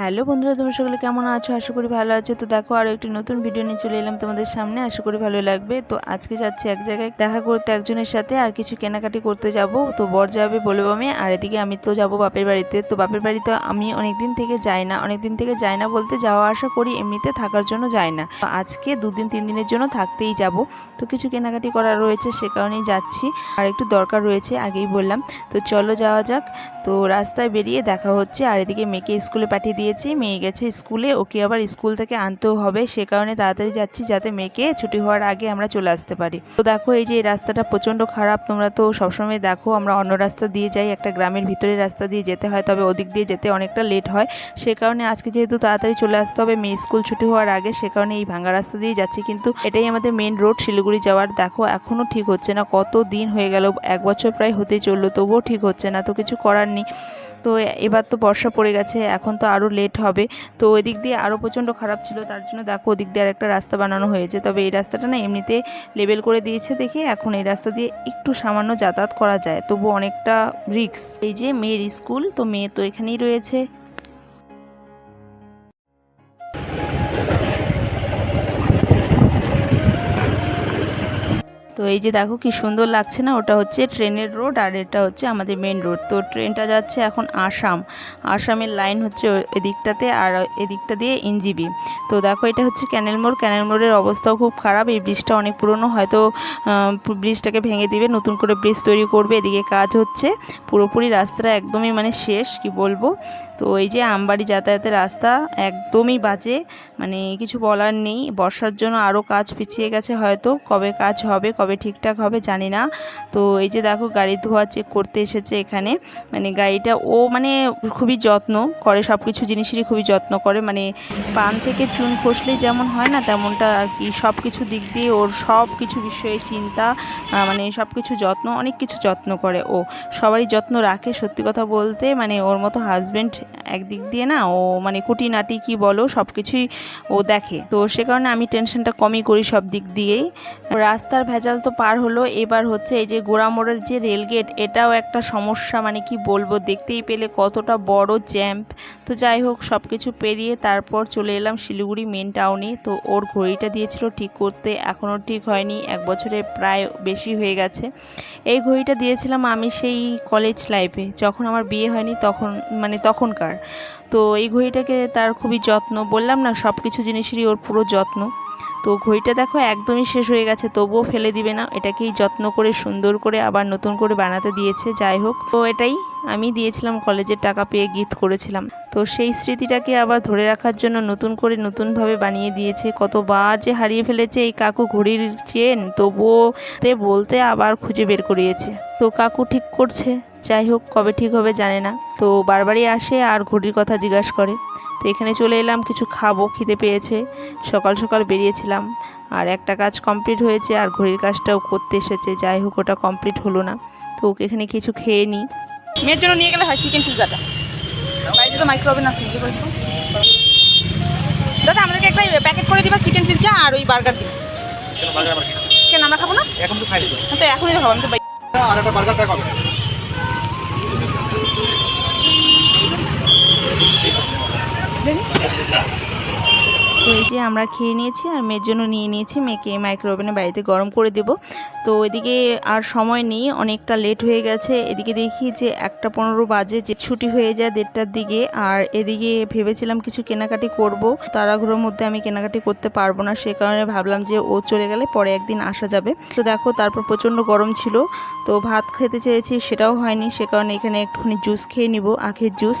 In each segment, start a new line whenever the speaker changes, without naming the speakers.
Hello বন্ধুরা, তোমরা সকলে কেমন আছো? আশা করি ভালো আছো। তো দেখো আরও একটি নতুন ভিডিও নিয়ে চলে এলাম তোমাদের সামনে। আশা করি ভালো লাগবে। তো আজকে যাচ্ছি এক জায়গায় দেখা করতে একজনের সাথে। আর কিছু কেনাকাটি করতে যাব। তো বর যাবে বলব আমি আর এদিকে আমি তো যাব বাপের বাড়িতে। তো বাপের বাড়িতে আমি অনেক দিন থেকে যাই না। অনেক দিন থেকে যাই না বলতে যাওয়া আসা করি, এমনিতে থাকার জন্য যাই না। তো আজকে দুদিন, তিন দিনের জন্য থাকতেই যাব। তো কিছু কেনাকাটি করা রয়েছে, সে কারণেই যাচ্ছি। আর একটু দরকার রয়েছে, আগেই বললাম। তো চলো যাওয়া যাক। তো রাস্তায় বেরিয়ে দেখা হচ্ছে। আর এদিকে মেয়েকে স্কুলে পাঠিয়ে দিয়েছি, মেয়ে গেছে স্কুলে, ওকে আবার স্কুল থেকে আনতেও হবে। সে কারণে তাড়াতাড়ি যাচ্ছি যাতে মেয়েকে ছুটি হওয়ার আগে আমরা চলে আসতে পারি। তো দেখো, এই যে এই রাস্তাটা প্রচণ্ড খারাপ, তোমরা তো সবসময় দেখো, আমরা অন্য রাস্তা দিয়ে যাই, একটা গ্রামের ভিতরে রাস্তা দিয়ে যেতে হয়, তবে ওদিক দিয়ে যেতে অনেকটা লেট হয়। সে কারণে আজকে যেহেতু তাড়াতাড়ি চলে আসতে হবে, মেয়ে স্কুল ছুটি হওয়ার আগে, সে কারণে এই ভাঙা রাস্তা দিয়ে যাচ্ছি। কিন্তু এটাই আমাদের মেন রোড শিলিগুড়ি যাওয়ার। দেখো এখনও ঠিক হচ্ছে না কত দিন হয়ে গেল, এক বছর প্রায় হতে চলল, তবুও ঠিক হচ্ছে না, তো কিছু করার নেই। তো এবার তো বর্ষা পড়ে গেছে, এখন তো আরও লেট হবে। তো ওই দিক দিয়ে আরও প্রচণ্ড খারাপ ছিল, তার জন্য দেখো ওদিক দিয়ে আর একটা রাস্তা বানানো হয়েছে। তবে এই রাস্তাটা না এমনিতে লেবেল করে দিয়েছে দেখে এখন এই রাস্তা দিয়ে একটু সামান্য যাতায়াত করা যায় তবু অনেকটা রিক্স এই যে মেয়ের স্কুল তো মেয়ে তো এখানেই রয়েছে। তো এই যে দেখো কি সুন্দর লাগছে না? ওটা হচ্ছে ট্রেনের রোড আর এটা হচ্ছে আমাদের মেন রোড তো ট্রেনটা যাচ্ছে এখন আসাম। আসামের লাইন হচ্ছে এদিকটাতে আর এদিকটা দিয়ে এনজিবি। তো দেখো এটা হচ্ছে ক্যানেল মোড়। ক্যানেল মোড়ের অবস্থাও খুব খারাপ। এই ব্রিজটা অনেক পুরনো। হয়তো ব্রিজটাকে ভেঙে দিবে, নতুন করে ব্রিজ তৈরি করবে। এদিকে কাজ হচ্ছে। পুরোপুরি রাস্তাটা একদমই মানে শেষ, কি বলব? তো এই যে আমবাড়ি যাতায়াতের রাস্তা একদমই বাজে মানে কিছু বলার নেই। বর্ষার জন্য আরও কাজ পিছিয়ে গেছে হয়তো, কবে কাজ হবে, কবে ঠিকঠাক হবে জানি না। তো এই যে দেখো গাড়ি ধোয়া চেক করতে এসেছে এখানে মানে গাড়িটা ও মানে খুবই যত্ন করে সব কিছু জিনিসেরই খুবই যত্ন করে। মানে পান থেকে চুন খসলেই যেমন হয় না, তেমনটা আর কি। সব কিছু দিক দিয়ে ওর সব কিছু বিষয়ে চিন্তা মানে সব কিছু যত্ন, অনেক কিছু যত্ন করে ও। সবারই যত্ন রাখে সত্যি কথা বলতে মানে ওর মতো হাজবেন্ড একদিক দিয়ে না, ও মানে কুটিনাটি কি বলো সব কিছুই ও দেখে। তো সে কারণে আমি টেনশনটা কমই করি সব দিক দিয়েই। রাস্তার ভেজাল তো পার হলো, এবার হচ্ছে এই যে গোড়ামোড়ের যে রেলগেট এটাও একটা সমস্যা মানে কি বলব, দেখতেই পেলে কতটা বড় জ্যাম্প তো যাই হোক সব কিছু পেরিয়ে তারপর চলে এলাম শিলিগুড়ি মেন টাউনে তো ওর ঘড়িটা দিয়েছিল ঠিক করতে, এখনও ঠিক হয়নি, এক বছরে প্রায় বেশি হয়ে গেছে। এই ঘড়িটা দিয়েছিলাম আমি সেই কলেজ লাইফে যখন আমার বিয়ে হয়নি, তখন মানে তখনকার তো এই ঘড়িটাকে তার খুবই যত্ন, বললাম না সব কিছু জিনিসেরই ওর পুরো যত্ন। তো ঘড়িটা দেখো একদমই শেষ হয়ে গেছে, তবুও ফেলে দিবে না। এটাকেই যত্ন করে, সুন্দর করে আবার নতুন করে বানাতে দিয়েছে, যাই হোক। তো এটাই আমি দিয়েছিলাম কলেজের টাকা পেয়ে গিফট করেছিলাম। তো সেই স্মৃতিটাকে আবার ধরে রাখার জন্য নতুন করে নতুনভাবে বানিয়ে দিয়েছে। কতবার যে হারিয়ে ফেলেছে এই কাকু ঘড়ির চেন, তবুও তে বলতে আবার খুঁজে বের করিয়েছে। তো কাকু ঠিক করছে, যাই হোক কবে ঠিক হবে জানে না। তো বারবারই আসে আর ঘড়ির কথা জিজ্ঞাসা করে। তো এখানে চলে এলাম, কিছু খাব, খিদে পেয়েছে, সকাল সকাল বেরিয়েছিলাম। আর একটা কাজ কমপ্লিট হয়েছে আর ঘড়ির কাজটাও করতে এসেছে, যাই হোক ওটা কমপ্লিট হলো না। তো ওকে এখানে কিছু খেয়ে নিই
মেয়ের জন্য নিয়ে গেলে হয় চিকেন পিৎজাটা বাড়িতে তো মাইক্রোওভেন আছে কি বলব দাদা আমাদেরকে একটা প্যাকেট করে দিবা চিকেন পিৎজা আর ওই বার্গার দিন
কেন
আমরা খাব না?
এখন তো খাইনি তো।
তো এখনই খাব আমি তো
আর একটা বার্গার প্যাক হবে
তো এই যে আমরা খেয়ে নিয়েছি আর মেয়ের জন্য নিয়ে নিয়েছি। মেয়েকে মাইক্রোওভেনে বাড়িতে গরম করে দেব। তো এদিকে আর সময় নেই, অনেকটা লেট হয়ে গেছে। এদিকে দেখি যে একটা পনেরো বাজে, যে ছুটি হয়ে যায় দেড়টার দিকে। আর এদিকে ভেবেছিলাম কিছু কেনাকাটি করব। তাড়াহুড়োর মধ্যে আমি কেনাকাটি করতে পারব না, সে কারণে ভাবলাম যে ও চলে গেলে পরে একদিন আসা যাবে। তো দেখো, তারপর প্রচণ্ড গরম ছিল। তো ভাত খেতে চেয়েছি, সেটাও হয়নি। সে কারণে এখানে একটুখানি জুস খেয়ে নিব, আখের জুস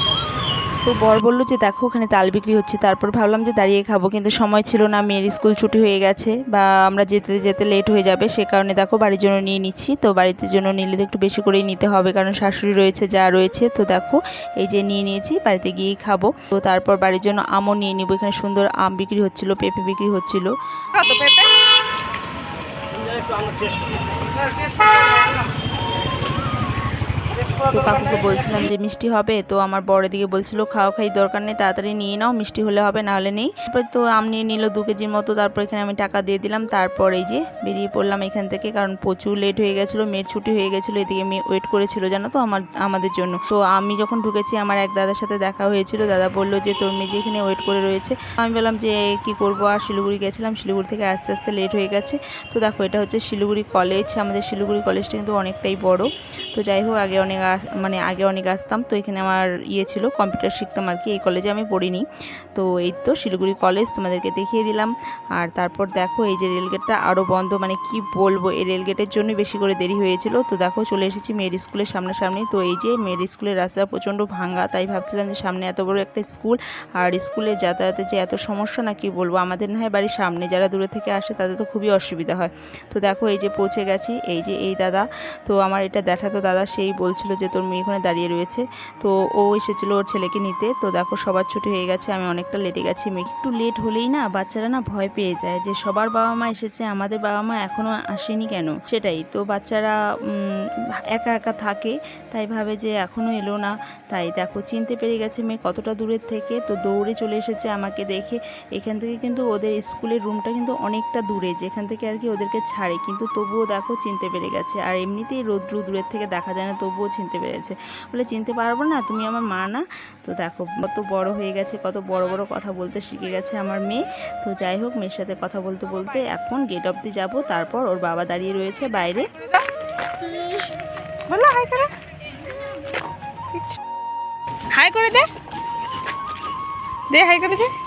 তো বর বলল যে দেখো ওখানে তাল বিক্রি হচ্ছে। তারপর ভাবলাম যে দাঁড়িয়ে খাব। কিন্তু সময় ছিল না। মেয়ের স্কুল ছুটি হয়ে গেছে বা আমরা যেতে যেতে লেট হয়ে যাবে। সে কারণে দেখো বাড়ির জন্য নিয়ে নিচ্ছি। তো বাড়িতে জন্য নিলে তো একটু বেশি করেই নিতে হবে। কারণ শাশুড়ি রয়েছে যা রয়েছে। তো দেখো এই যে নিয়ে নিয়েছি বাড়িতে গিয়েই খাব। তো তারপর বাড়ির জন্য আমও নিয়ে নিবো। এখানে সুন্দর আম বিক্রি হচ্ছিল পেঁপে বিক্রি হচ্ছিল। তো কাকুকে বলছিলাম যে মিষ্টি হবে, তো আমার বড় দিকে বলছিল খাওয়া খাই, দরকার নেই, তাড়াতাড়ি নিয়ে নাও, মিষ্টি হলে হবে না হলে নেই। তারপরে তো আম নিয়ে নিল দু কেজির মতো, তারপর এখানে আমি টাকা দিয়ে দিলাম, তারপর এই যে বেরিয়ে পড়লাম এখান থেকে, কারণ প্রচুর লেট হয়ে গেছিল, মেয়ের ছুটি হয়ে গেছিল, এদিকে মেয়ে ওয়েট করেছিল জানো তো আমার, আমাদের জন্য। তো আমি যখন ঢুকেছি, আমার এক দাদার সাথে দেখা হয়েছিল, দাদা বলল যে, তোর মেয়ে যেখানে ওয়েট করে রয়েছে। আমি বললাম যে কি করব, আর শিলিগুড়ি গেছিলাম, শিলিগুড়ি থেকে আস্তে আস্তে লেট হয়ে গেছে। তো দেখো, এটা হচ্ছে শিলিগুড়ি কলেজ আমাদের শিলিগুড়ি কলেজটা কিন্তু অনেকটাই বড়। তো যাই হোক, আগে অনেক মানে আগে অনেক আসতাম, তো এখানে আমার ইয়ে ছিল, কম্পিউটার শিখতাম আর কি, এই কলেজে আমি পড়িনি। তো এই তো শিলিগুড়ি কলেজ তোমাদেরকে দেখিয়ে দিলাম। আর তারপর দেখো, এই যে রেলগেটটা আরও বন্ধ মানে কি বলব, এই রেলগেটের জন্যই বেশি করে দেরি হয়েছিল। তো দেখো, চলে এসেছি মেয়ের স্কুলের সামনাসামনি। তো এই যে মেয়ের স্কুলের রাস্তা প্রচণ্ড ভাঙা, তাই ভাবছিলাম যে সামনে এত বড় একটা স্কুল, আর স্কুলে যাতায়াতে যে এত সমস্যা না কি বলব, আমাদের না হয় বাড়ির সামনে, যারা দূরে থেকে আসে তাদের তো খুবই অসুবিধা হয়। তো দেখো, এই যে পৌঁছে গেছি, এই যে এই দাদা, তো আমার এটা দেখাতো দাদা, সেই বলছিল যে তোর মেয়ে ওখানে দাঁড়িয়ে রয়েছে। তো ও এসেছিল ওর ছেলেকে নিতে। তো দেখো সবার ছুটি হয়ে গেছে, আমি অনেকটা লেটে গেছি। মেয়ে একটু লেট হলেই না বাচ্চারা না ভয় পেয়ে যায় যে সবার বাবা মা এসেছে, আমাদের বাবা মা এখনও আসেনি কেন? সেটাই। তো বাচ্চারা একা একা থাকে, তাই ভাবে যে এখনও এলো না। তাই দেখো চিনতে পেরে গেছে মেয়ে কতটা দূরের থেকে। তো দৌড়ে চলে এসেছে আমাকে দেখে। এখান থেকে কিন্তু ওদের স্কুলের রুমটা কিন্তু অনেকটা দূরে, যেখান থেকে আর কি ওদেরকে ছাড়ে। কিন্তু তবুও দেখো চিনতে পেরে গেছে। আর এমনিতেই রৌদ্র দূরের থেকে দেখা যায় না, তবুও চিনতে পেরেছে। বলে, চিনতে পারব না, তুমি আমার মা না? তো দেখো, কত বড় হয়ে গেছে, কত বড় বড় কথা বলতে শিখে গেছে আমার মেয়ে। তো যাই হোক, মেয়ের সাথে কথা বলতে বলতে এখন গেট অব্দি যাব। তারপর ওর বাবা দাঁড়িয়ে রয়েছে বাইরে।
হাই করে। হাই করে দে। দে হাই করে দে।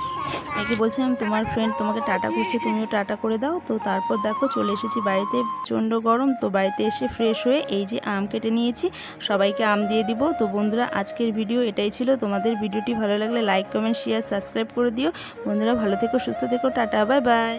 নাকি বলছিলাম, তোমার ফ্রেন্ড তোমাকে টাটা করছে, তুমিও টাটা করে দাও। তো তারপর দেখো চলে এসেছি বাড়িতে, প্রচণ্ড গরম। তো বাড়িতে এসে ফ্রেশ হয়ে এই যে আম কেটে নিয়েছি, সবাইকে আম দিয়ে দিব। তো বন্ধুরা, আজকের ভিডিও এটাই ছিল। তোমাদের ভিডিওটি ভালো লাগলে লাইক কমেন্ট শেয়ার সাবস্ক্রাইব করে দিও। বন্ধুরা, ভালো থেকো, সুস্থ থেকো, টাটা বাই বাই